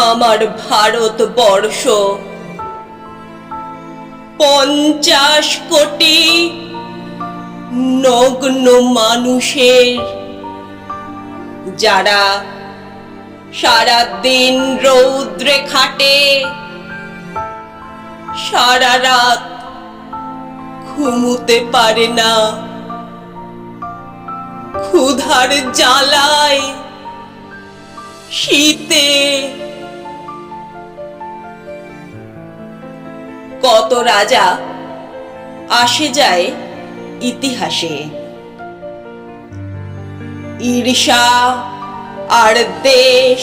আমার ভারতবর্ষ পঞ্চাশ কোটি নগ্ন মানুষের, যারা সারা দিন রৌদ্রে খাটে, সারা রাত ঘুমুতে পারে না। ক্ষুধার জ্বালায় শীতে কত রাজা আসে যায় ইতিহাসে। ঈর্ষা আর দেশ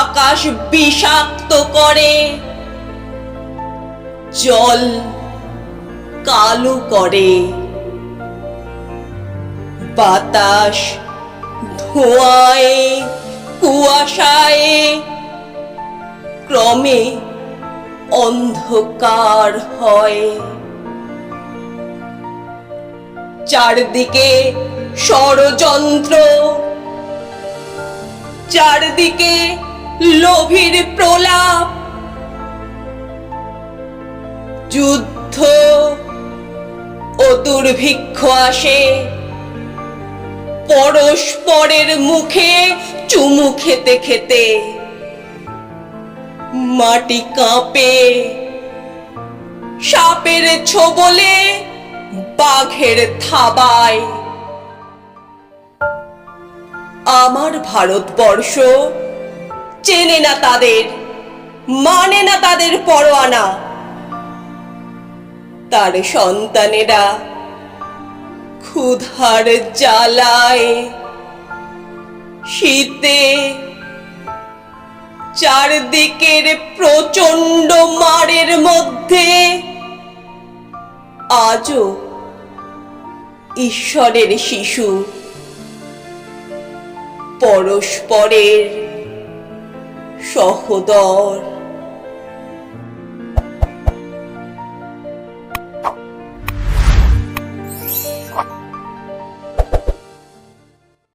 আকাশ বিষাক্ত করে, জল কালো করে। বাতাস ধোঁয়ায়, কুয়াশায় ক্রমে অন্ধকার হয়। চারদিকে ষড়যন্ত্র, চারদিকে লোভীর প্রলাপ, যুদ্ধ ও দুর্ভিক্ষ আসে। পরস্পরের মুখে চুমু খেতে খেতে মাটি কাঁপে। সাপের ছোবলে, বাঘের থাবায়। আমার ভারতবর্ষ চেনে না তাদের মানে না তাদের পরোয়ানা। তার সন্তানেরা ক্ষুধার জ্বালায়। শীতে চারদিকের প্রচণ্ড মারের মধ্যে আজও ঈশ্বরের শিশু। পরস্পরের সহদর।